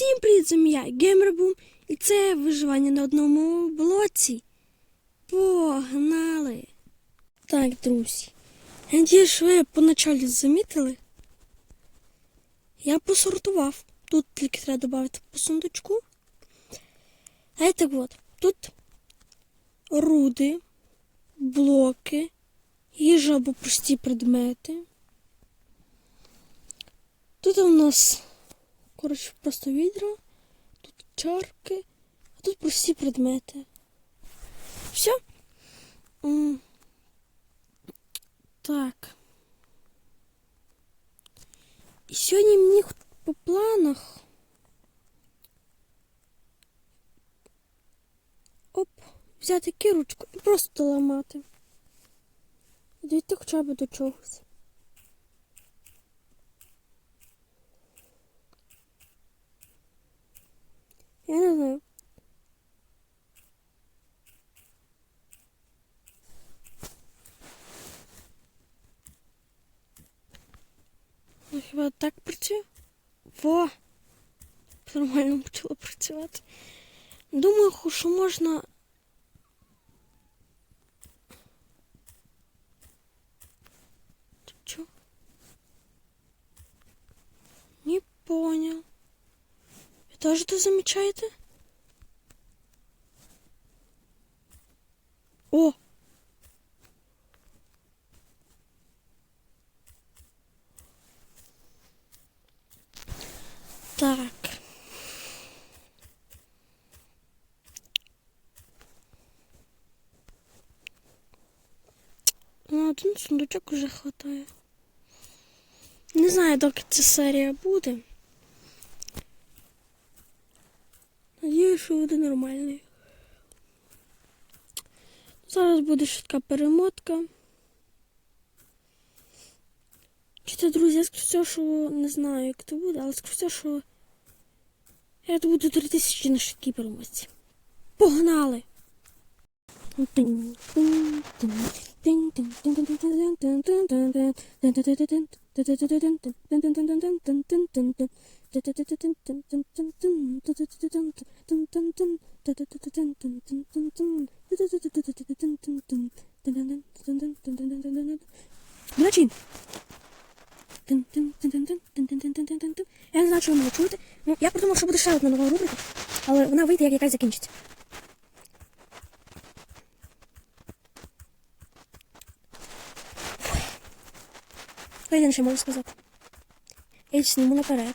Всім привіт, це я Геймербум, і це виживання на одному блоці. Погнали! Так, друзі. Надіюсь, ви поначалі замітили. Я посортував. Тут тільки треба додати по сундучку. А так от, тут руди, блоки, їжа або прості предмети. Тут у нас Коротше, просто відра, тут чарки, а тут прості предмети. Все. Так. І сьогодні мені по планах. Оп, взяти кірочку і просто ламати. Дійти хоча б до чогось. Я не знаю. Ну хіба так працює? Во! Нормально почало працювати. Думаю, що можна. Чо? Не понял. теж це замічаєте? О! Так. На один сундучок уже хватает. Не знаю, доки це серія буде. що буде нормальний. Зараз буде швидка перемотка. Чи це, друзі, я скрізь, що не знаю, як це буде, але скрізь, що я тут буду 3000 на швидкій перемотці. Погнали! Значит, я не знаю, що мене чути. Ну, я придумав, що буде ще одна нова рубрика, але вона вийде, як якась закінчиться. Ой, я ще можу сказати. Я сніму наперед.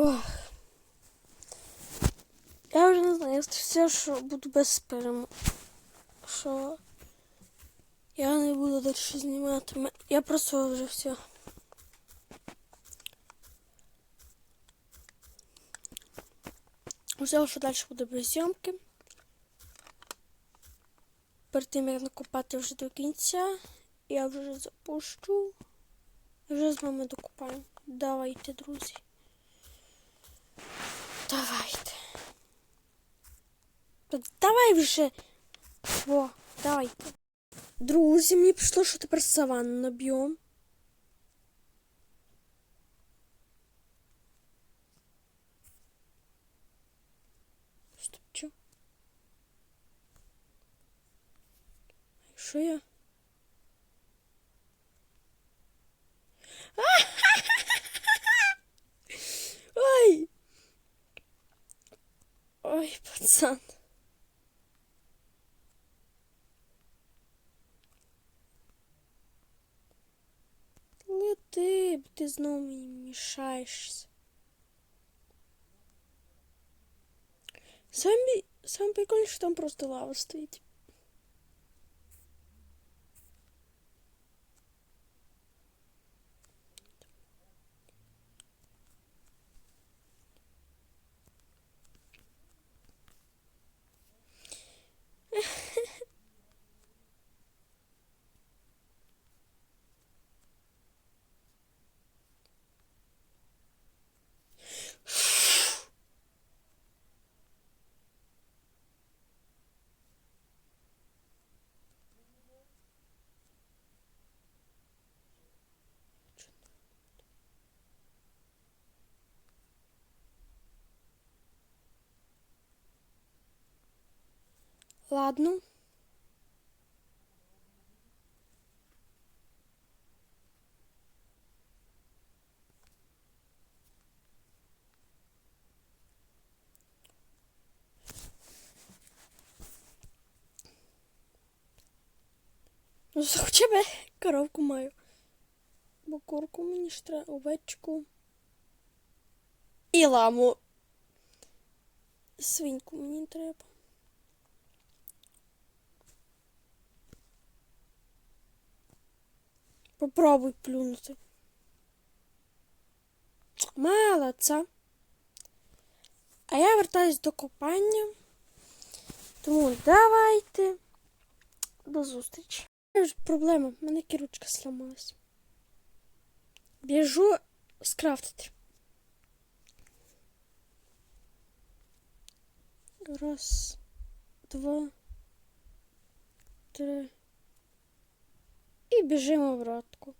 Ох. Я вже не знаю, я все, що буду без перем. Що я не буду далі знімати. Я просто вже все. Все, що далі буде без зйомки. Перед тим як накопати вже до кінця, я вже запущу. Вже з вами докупаю. Давайте, друзі. Давайте. Давай вже. Во, давайте. Друзі, мені прийшло, що тепер саванну наб'ємо. Що? Що я? Ой! Ой, пацан. Лети, бо ти знову мені мішаєшся. Самі, саме прикольніше, що там просто лава стоїть. Ладно. Ну, хоча б коровку маю. Бо курку мені ж треба, овечку. І ламу. Свиньку мені треба. Попробуй плюнути. Молодця. А я вертаюсь до копання. Тому давайте. До зустрічі. Ж Проблема, в мене кіручка сламалась. Біжу скрафтити. Раз, два, три. І біжимо в радку.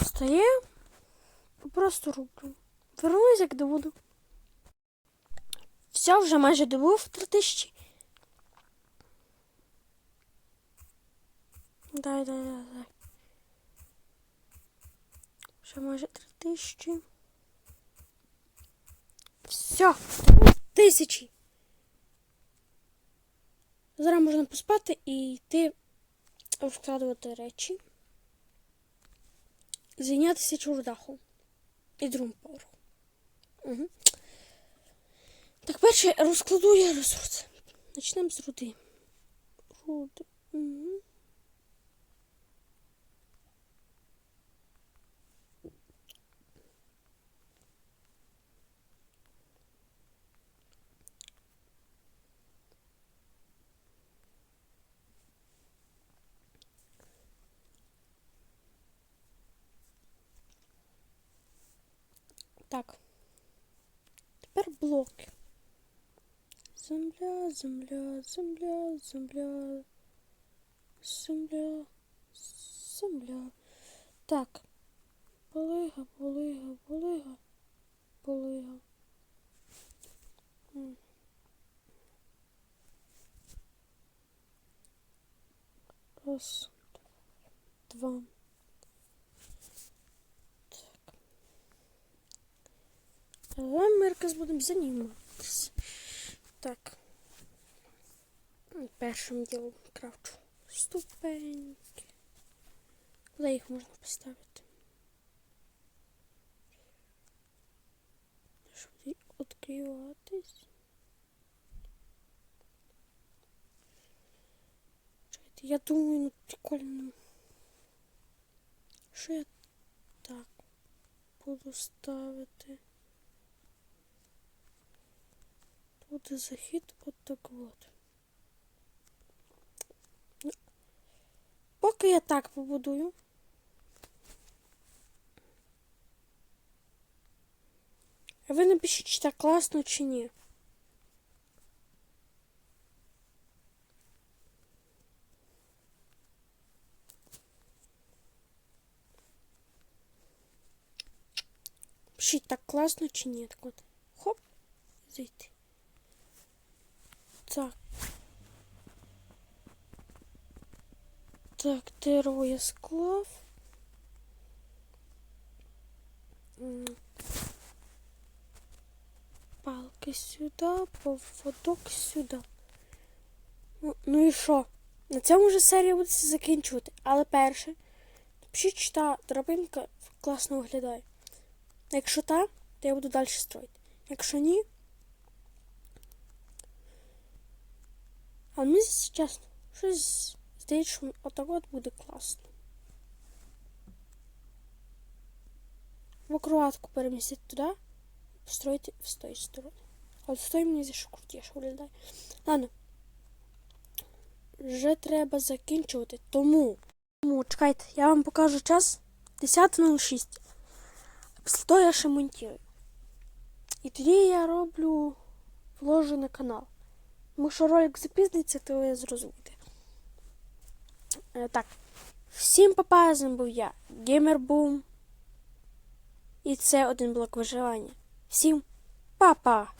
Встає, просто роблю. Вернусь, як добуду. Все, вже майже добув три тисячі. Дай, дай, дай, дай. Вже майже три тисячі. Все, тисячі. Зараз можна поспати і йти розкладувати речі. Зайнятися чурдахом. І другим поверхом. Угу. Так, перше розкладу я ресурси. Почнемо з руди. Руди. Угу. Так. Тепер блоки. Земля, земля, земля, земля. Земля. Земля. Так. Полига, полига, полига. Полига. Раз. Два. Але ми якраз будемо займатися. Так. Першим ділом крафчу ступеньки. Куди їх можна поставити? Щоб відкриватись. Я думаю, ну прикольно. Що я так буду ставити? буде захід от так от. Ну, Поки я так побудую. А ви напишіть, чи так класно, чи ні. Пишіть так класно чи ні. Так от. Хоп, зайти. Так. Так, я склав. Палки сюди, поводок сюди. Ну, ну і що? На цьому вже серія буде закінчувати. Але перше, напишіть, чи та драбинка класно виглядає. Якщо так, то я буду далі строїти. Якщо ні. А мені чесно, щось здається, що отак от буде класно. В кроватку перемістити туди, построїти з тої сторони. А от з тої мені що крутіше виглядає. Ладно. Вже треба закінчувати. Тому. Тому чекайте, я вам покажу час 10.06. Після того я ще монтую. І тоді я роблю вложу на канал. Тому що ролик запізниться, то ви зрозумієте. Е, так. Всім папа, з ним був я, Геймербум. І це один блок виживання. Всім па-па!